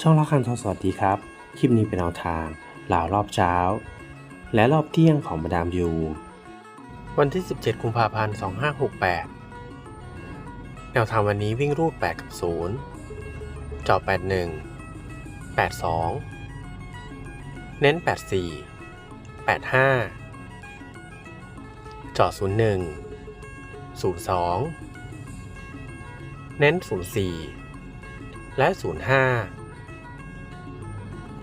ช่องละคันทองสวัสดีครับ คลิปนี้เป็นแนวทางเหล่ารอบเช้า และรอบเที่ยงของมาดามยูวันที่ 17 กุมภาพันธ์ 2568 แนวทางวันนี้วิ่งรูด 8 กับ 0 จอ 81 82 เน้น 84 85 จอ 01 02 เน้น 04 และ 05